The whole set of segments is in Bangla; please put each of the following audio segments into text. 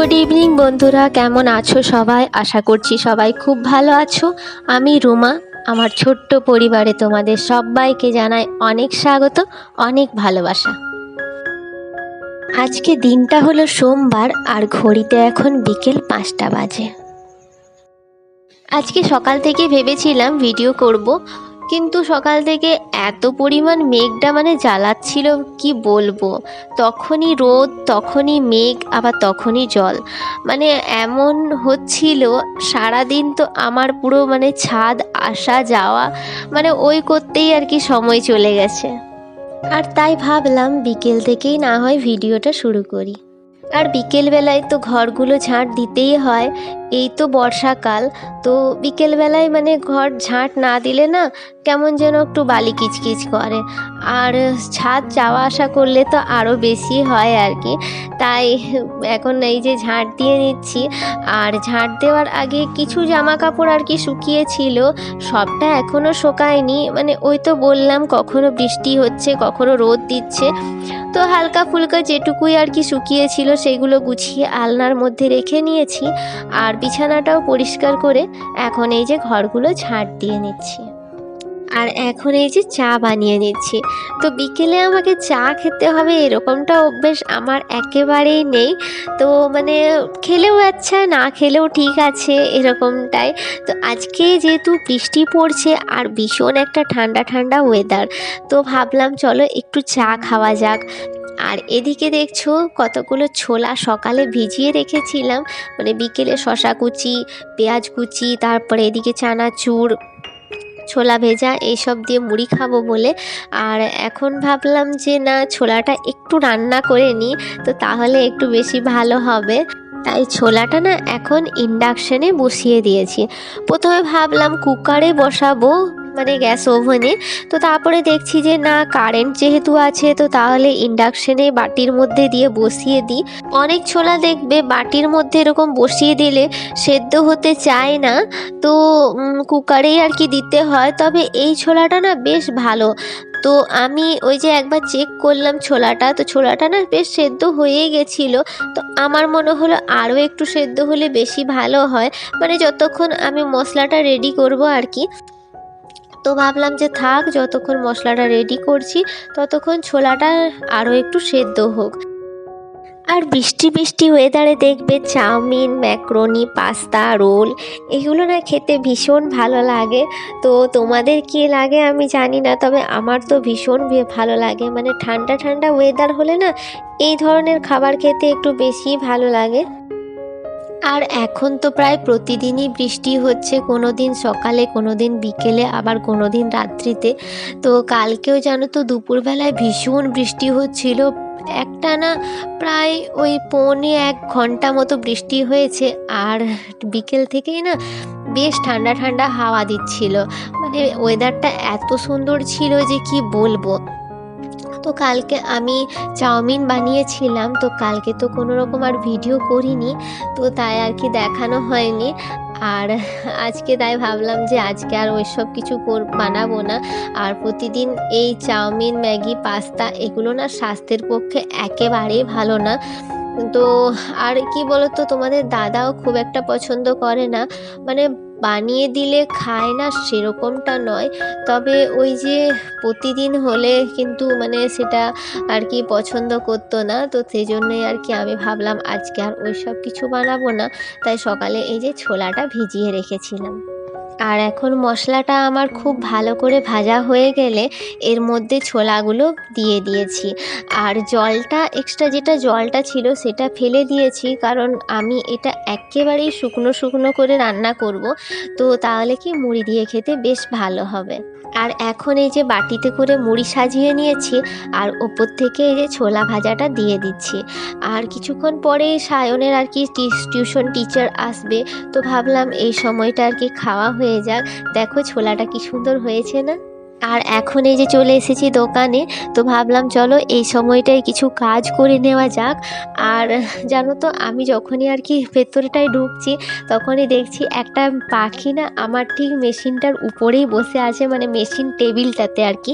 গুড ইভিনিং বন্ধুরা। কেমন আছো সবাই? আশা করছি সবাই খুব ভালো আছো। আমি রুমা, আমার ছোট্ট পরিবারে তোমাদের সবাইকে জানাই অনেক স্বাগত, অনেক ভালোবাসা। আজকে দিনটা হলো সোমবার, আর ঘড়িতে এখন বিকেল পাঁচটা বাজে। আজকে সকাল থেকে ভেবেছিলাম ভিডিও করব। কিন্তু সকাল থেকে এত পরিমাণ মেঘটা মানে জ্বালাচ্ছিল, কি বলব? তখনই রোদ, তখনই মেঘ, আবার তখনই জল। মানে এমন হচ্ছিল, সারাদিন তো আমার পুরো মানে ছাদ, আসা, যাওয়া মানে ওই করতেই আর কি সময় চলে গেছে। আর তাই ভাবলাম বিকেল থেকেই না হয় ভিডিওটা শুরু করি। আর বিকেলবেলায় তো ঘরগুলো ঝাঁট দিতেই হয় এই তো বর্ষাকাল, তো বিকেলবেলায় মানে ঘর ঝাঁট না দিলে না কেমন যেন একটু বালি কিচকিচ করে। আর ছাদ যাওয়া আসা করলে তো আরও বেশি হয় আর কি। তাই এখন এই যে ঝাঁট দিয়ে নিচ্ছি। আর ঝাঁট দেওয়ার আগে কিছু জামা কাপড় আর কি শুকিয়েছিল, সবটা এখনও শোকায়নি। মানে ওই তো বললাম, কখনো বৃষ্টি হচ্ছে, কখনো রোদ দিচ্ছে। তো হালকা ফুলকা যেটুকুই আর কি শুকিয়েছিল, সেগুলো গুছিয়ে আলনার মধ্যে রেখে নিয়েছি। আর বিছানাটাও পরিষ্কার করে এখন এই যে ঘরগুলো ঝাঁট দিয়ে নিচ্ছি। আর এখন এই যে চা বানিয়ে নিচ্ছি। তো বিকেলে আমাকে চা খেতে হবে এরকমটা অভ্যেস আমার একেবারেই নেই। তো মানে খেলেও আচ্ছা না খেলেও ঠিক আছে এরকমটাই। তো আজকে যেহেতু বৃষ্টি পড়ছে আর ভীষণ একটা ঠান্ডা ঠান্ডা ওয়েদার তো ভাবলাম চলো একটু চা খাওয়া যাক। আর এদিকে দেখছ কতগুলো ছোলা সকালে ভিজিয়ে রেখেছিলাম। মানে বিকেলে শশা কুচি, পেঁয়াজ কুচি, তারপরে এদিকে চানাচুর, ছোলা ভেজা এইসব দিয়ে মুড়ি খাব বলে। আর এখন ভাবলাম যে না, ছোলাটা একটু রান্না করে নিই, তো তাহলে একটু বেশি ভালো হবে। তাই ছোলাটা না এখন ইন্ডাকশানে বসিয়ে দিয়েছি। প্রথমে ভাবলাম কুকারে বসাবো মানে গ্যাস ওভেনে। তো তারপরে দেখছি যে, না, কারেন্ট যেহেতু আছে, তো তাহলে ইন্ডাকশানে বাটির মধ্যে দিয়ে বসিয়ে দিই। অনেক ছোলা দেখবে বাটির মধ্যে এরকম বসিয়ে দিলে সেদ্ধ হতে চায় না। তো কুকারেই আর কি দিতে হয়। তবে এই ছোলাটা না বেশ ভালো। তো আমি ওই যে একবার চেক করলাম ছোলাটা। তো ছোলাটা না বেশ সেদ্ধ হয়েই গেছিল। তো আমার মনে হলো আরও একটু সেদ্ধ হলে বেশি ভালো হয়। মানে যতক্ষণ আমি মশলাটা রেডি করব আর কি। তো ভাবলাম যে থাক, যতক্ষণ মশলাটা রেডি করছি, ততক্ষণ ছোলাটা আরও একটু সেদ্ধ হোক। আর বৃষ্টি বৃষ্টি ওয়েদারে দেখবে চাউমিন ম্যাক্রোনি পাস্তা রোল এগুলো না খেতে ভীষণ ভালো লাগে। তো তোমাদের কী লাগে আমি জানি না, তবে আমার তো ভীষণ ভালো লাগে। মানে ঠান্ডা ঠান্ডা ওয়েদার হলে না এই ধরনের খাবার খেতে একটু বেশি ভালো লাগে। আর এখন তো প্রায় প্রতিদিনই বৃষ্টি হচ্ছে কোনো দিন সকালে কোনো দিন বিকেলে, আবার কোনো দিন রাত্রিতে। তো কালকেও জানো তো দুপুরবেলায় ভীষণ বৃষ্টি হচ্ছিল। একটা না প্রায় ওই পৌনে এক ঘণ্টা মতো বৃষ্টি হয়েছে, আর বিকেল থেকেই না বেশ ঠান্ডা ঠান্ডা হাওয়া দিচ্ছিল। মানে ওয়েদারটা এত সুন্দর ছিল যে কি বলব? তো কালকে আমি চাউমিন বানিয়েছিলাম, তো কালকে তো কোনো রকম আর ভিডিও করিনি, তো তাই আর কি দেখানো হয়নি। আর আজকে তাই ভাবলাম যে আজকে আর ওই সব কিছু বানাবো না। আর প্রতিদিন এই চাউমিন, ম্যাগি, পাস্তা এগুলো না স্বাস্থ্যের পক্ষে একেবারেই ভালো না। তো আর কি বলতো, তোমাদের দাদাও খুব একটা পছন্দ করে না। মানে বানিয়ে দিলে খায় না সেরকমটা নয়। তবে ওই যে প্রতিদিন হলে কিন্তু মানে সেটা আর কি পছন্দ করতো না। তো সেই জন্যই আর কি আমি ভাবলাম আজকে আর ওই সব কিছু বানাবো না। তাই সকালে এই যে ছোলাটা ভিজিয়ে রেখেছিলাম। আর এখন মশলাটা আমার খুব ভালো করে ভাজা হয়ে গেলে এর মধ্যে ছোলাগুলো দিয়ে দিয়েছি। আর জলটা এক্সট্রা যেটা জলটা ছিল সেটা ফেলে দিয়েছি কারণ আমি এটা একেবারেই শুকনো শুকনো করে রান্না করব। তো তাহলে কি মুড়ি দিয়ে খেতে বেশ ভালো হবে। আর এখন এই যে বাটিতে করে মুড়ি সাজিয়ে নিয়েছি আর ওপর থেকে এই যে ছোলা ভাজাটা দিয়ে দিচ্ছি। আর কিছুক্ষণ পরে সায়নের আর কি টিউশন টিচার আসবে। তো ভাবলাম এই সময়টা আর কি খাওয়া হয়ে যাক। দেখো ছোলাটা কি সুন্দর হয়েছে না? আর এখন এই যে চলে এসেছি দোকানে, তো ভাবলাম চলো এই সময়টায় কিছু কাজ করে নেওয়া যাক। আর জানো তো, আমি যখনই আর কি ভেতরটায় ঢুকছি, তখনই দেখছি একটা পাখি না আমার ঠিক মেশিনটার উপরেই বসে আছে মানে মেশিন টেবিলটাতে আর কি।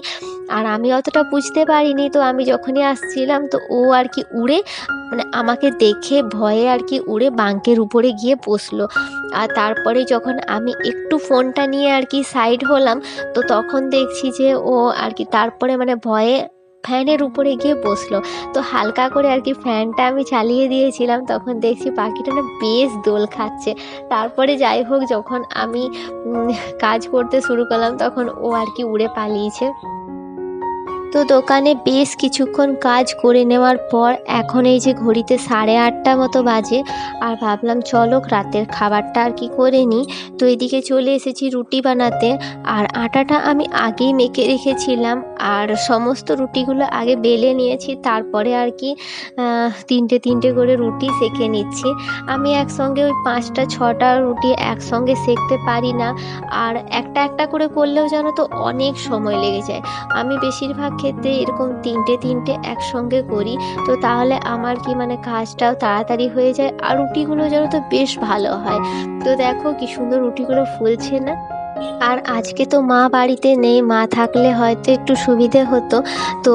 আর আমি অতটা বুঝতে পারিনি, তো আমি যখনই আসছিলাম, তো ও আর কি উড়ে মানে আমাকে দেখে ভয়ে আর কি উড়ে বাঙ্কের উপরে গিয়ে বসল। আর তারপরে যখন আমি একটু ফোনটা নিয়ে আর কি সাইড হলাম, তো তখন দেখছি যে ও আর কি তারপরে মানে ভয়ে ফ্যানের উপরে গিয়ে বসল। তো হালকা করে আর কি ফ্যানটা আমি চালিয়ে দিয়েছিলাম, তখন দেখছি পাখিটা না বেশ দোল খাচ্ছে। তারপরে যাই হোক, যখন আমি কাজ করতে শুরু করলাম, তখন ও আর কি উড়ে পালিয়েছে। তো দোকানে বেশ কিছুক্ষণ কাজ করে নেওয়ার পর এখন এই যে ঘড়িতে সাড়ে আটটা মতো বাজে, আর ভাবলাম চলো রাতের খাবারটা আর কি করে নিই। তো এদিকে চলে এসেছি রুটি বানাতে, আর আটাটা আমি আগেই মেখে রেখেছিলাম, আর সমস্ত রুটিগুলো আগে বেলে নিয়েছি, তারপরে আর কি তিনটে তিনটে করে রুটি সেঁকে নিচ্ছি। আমি একসঙ্গে ওই পাঁচটা ছটা রুটি একসঙ্গে সেঁকতে পারি না, আর একটা একটা করে করলেও জানো তো অনেক সময় লেগে যায়। আমি বেশিরভাগ ক্ষেত্রে এরকম তিনটে তিনটে একসঙ্গে করি, তো তাহলে আমার কি মানে কাজটাও তাড়াতাড়ি হয়ে যায়? আর রুটিগুলো যেন তো বেশ ভালো হয়। তো দেখো কি সুন্দর রুটিগুলো ফুলছে না? আর আজকে তো মা বাড়িতে নেই, মা থাকলে হয়তো একটু সুবিধে হতো। তো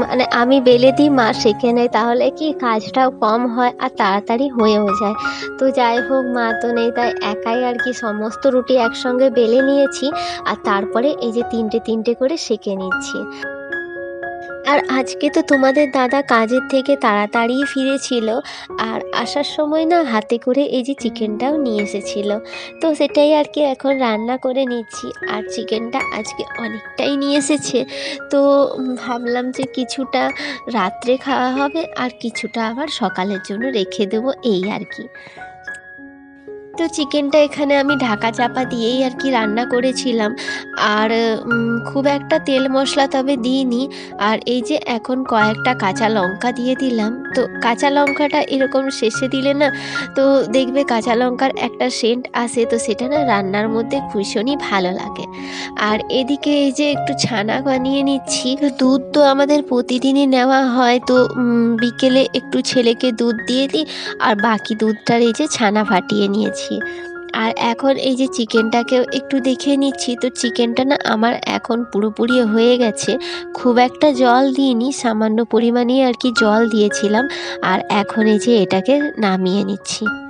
মানে আমি বেলে দিই মা শেখে নেয়, তাহলে কি কাজটাও কম হয় আর তাড়াতাড়ি হয়েও যায়। তো যাই হোক, মা তো নেই, তাই একাই আর কি সমস্ত রুটি একসঙ্গে বেলে নিয়েছি। আর তারপরে এই যে তিনটে তিনটে করে সেঁকে নিচ্ছি। আর আজকে তো তোমাদের দাদা কাজের থেকে তাড়াতাড়ি ফিরেছিল আর আসার সময় না হাতে করে এই যে চিকেনটাও নিয়ে এসেছিল। তো সেটাই আর কি এখন রান্না করে নিচ্ছি আর চিকেনটা আজকে অনেকটাই নিয়ে এসেছে। তো ভাবলাম যে কিছুটা রাত্রে খাওয়া হবে আর কিছুটা আবার সকালের জন্য রেখে দেবো, এই আর কি। তো চিকেনটা এখানে আমি ঢাকা চাপা দিয়েই আর কি রান্না করেছিলাম। আর খুব একটা তেল মশলা তবে দিইনি। আর এই যে এখন কয়েকটা কাঁচা লঙ্কা দিয়ে দিলাম। তো কাঁচা লঙ্কাটা এরকম শেষে দিলে না, তো দেখবে কাঁচা লঙ্কার একটা সেন্ট আসে তো সেটা না রান্নার মধ্যে ভীষণই ভালো লাগে। আর এদিকে এই যে একটু ছানা বানিয়ে নিচ্ছি। দুধ তো আমাদের প্রতিদিনই নেওয়া হয়, তো বিকেলে একটু ছেলেকে দুধ দিয়ে দিই। আর বাকি দুধটার এই যে ছানা ফাটিয়ে নিয়েছি। আর এখন এই যে চিকেনটাকেও একটু দেখে নিচ্ছি। তো চিকেনটা না আমার এখন পুরোপুরি হয়ে গেছে। খুব একটা জল দিইনি, সামান্য পরিমাণেই আর কি জল দিয়েছিলাম। আর এখন এই যে এটাকে নামিয়ে নিচ্ছি।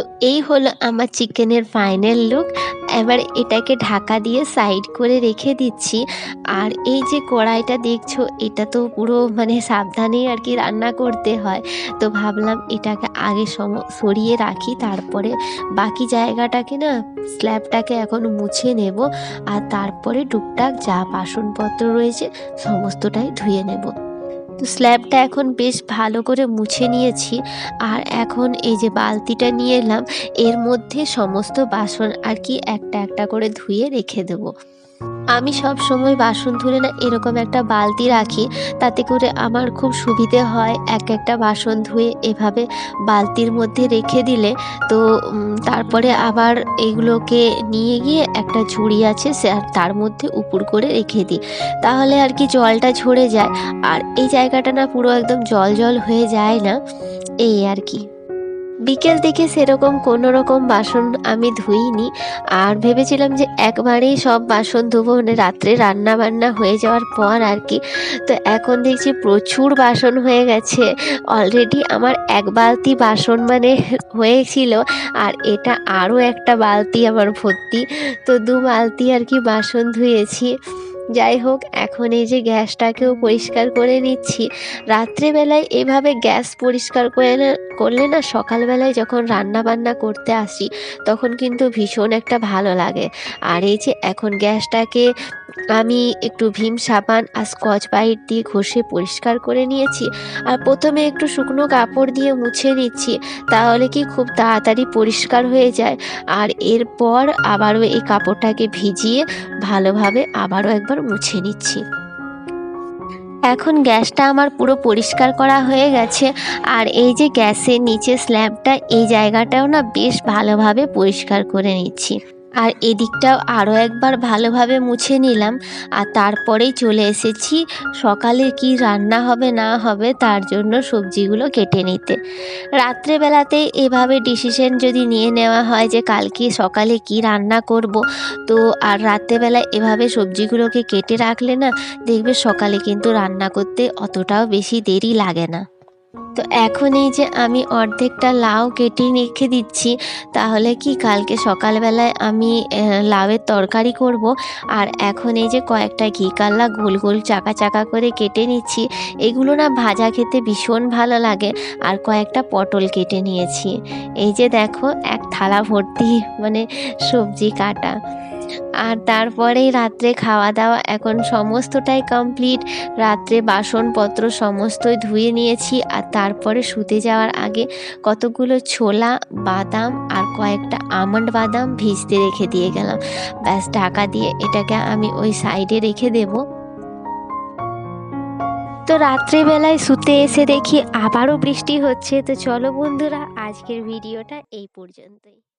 তো এই হলো আমার চিকেনের ফাইনাল লুক এবার এটাকে ঢাকা দিয়ে সাইড করে রেখে দিচ্ছি। আর এই যে কড়াইটা দেখছ, এটা তো পুরো মানে সাবধানেই আর কি রান্না করতে হয়। তো ভাবলাম এটাকে আগে সম, সরিয়ে রাখি, তারপরে বাকি জায়গাটাকে না স্ল্যাবটাকে এখন মুছে নেব। আর তারপরে টুকটাক যা বাসনপত্র রয়েছে, সমস্তটাই ধুয়ে নেব। তো স্ল্যাবটা এখন বেশ ভালো করে মুছে নিয়েছি। আর এখন এই যে বালতিটা নিয়ে এলাম, এর মধ্যে সমস্ত বাসন আর কি একটা একটা করে ধুয়ে রেখে দেবো। আমি সব সময় বাসন ধুলে না এরকম একটা বালতি রাখি, তাতে করে আমার খুব সুবিধে হয় এক একটা বাসন ধুয়ে এভাবে বালতির মধ্যে রেখে দিলে। তো তারপরে আবার এগুলোকে নিয়ে গিয়ে একটা ঝুড়ি আছে তার মধ্যে উপুর করে রেখে দিই। তাহলে আর কি জলটা ঝরে যায়। আর এই জায়গাটা না পুরো একদম জল জল হয়ে যায় না। এই আর কি। বিকেল থেকে সেরকম কোনো রকম বাসন আমি ধুইনি। আর ভেবেছিলাম যে একবারেই সব বাসন ধুবো মানে রাত্রে রান্না বান্না হয়ে যাওয়ার পর আর কি। তো এখন দেখছি প্রচুর বাসন হয়ে গেছে। অলরেডি আমার এক বালতি বাসন মানে হয়েছিল, আর এটা আরও একটা বালতি আমার ভর্তি। তো দু বালতি আর কি বাসন ধুয়েছি। যাই হোক, এখন এই যে গ্যাসটাকেও পরিষ্কার করে নিচ্ছি। রাত্রেবেলায় এভাবে গ্যাস পরিষ্কার করে করলে না সকালবেলায় যখন রান্না বান্না করতে আসি, তখন কিন্তু ভীষণ একটা ভালো লাগে। আর এই যে এখন গ্যাসটাকে আমি একটু ভীম সাবান আর স্কচ বাইট দিয়ে ঘষে পরিষ্কার করে নিয়েছি আর প্রথমে একটু শুকনো কাপড় দিয়ে মুছে নিচ্ছি, তাহলে কি খুব তাড়াতাড়ি পরিষ্কার হয়ে যায়। আর এরপর আবারও এই কাপড়টাকে ভিজিয়ে ভালোভাবে আবারও একবার মুছে নিচ্ছি। এখন গ্যাসটা আমার পুরো পরিষ্কার করা হয়ে গেছে আর এই যে গ্যাসের নিচে স্ল্যাবটা, এই জায়গাটাও না বেশ ভালোভাবে পরিষ্কার করে নিচ্ছি। আর এদিকটাও আরও একবার ভালোভাবে মুছে নিলাম। আর তারপরেই চলে এসেছি সকালে কি রান্না হবে না হবে তার জন্য সবজিগুলো কেটে নিতে। রাত্রেবেলাতে এভাবে ডিসিশন যদি নিয়ে নেওয়া হয় যে কালকে সকালে কি রান্না করব, তো আর রাত্রেবেলা এভাবে সবজিগুলোকে কেটে রাখলে না দেখবে সকালে কিন্তু রান্না করতে অতটাও বেশি দেরি লাগে না। তো এখন এই যে আমি অর্ধেকটা লাউ কেটে রেখে দিচ্ছি, তাহলে কি কালকে সকালবেলায় আমি লাউয়ের তরকারি করব? আর এখন এই যে কয়েকটা ঘি কাল্লা গোল গোল চাকা চাকা করে কেটে নিচ্ছি, এগুলো না ভাজা খেতে ভীষণ ভালো লাগে। আর কয়েকটা পটল কেটে নিয়েছি। এই যে দেখো, এক থালা ভর্তি মানে সবজি কাটা। আর তারপরেই রাত্রে খাওয়া দাওয়া এখন সমস্তটাই কমপ্লিট রাত্রে বাসনপত্র সমস্তই ধুয়ে নিয়েছি। আর তারপরে শুতে যাওয়ার আগে কতগুলো ছোলা, বাদাম আর কয়েকটা আমন্ড বাদাম ভিজতে রেখে দিয়ে গেলাম। ব্যাস, ঢাকা দিয়ে এটাকে আমি ওই সাইডে রেখে দেব। তো রাত্রিবেলায় শুতে এসে দেখি আবারও বৃষ্টি হচ্ছে। তো চলো বন্ধুরা, আজকের ভিডিওটা এই পর্যন্তই।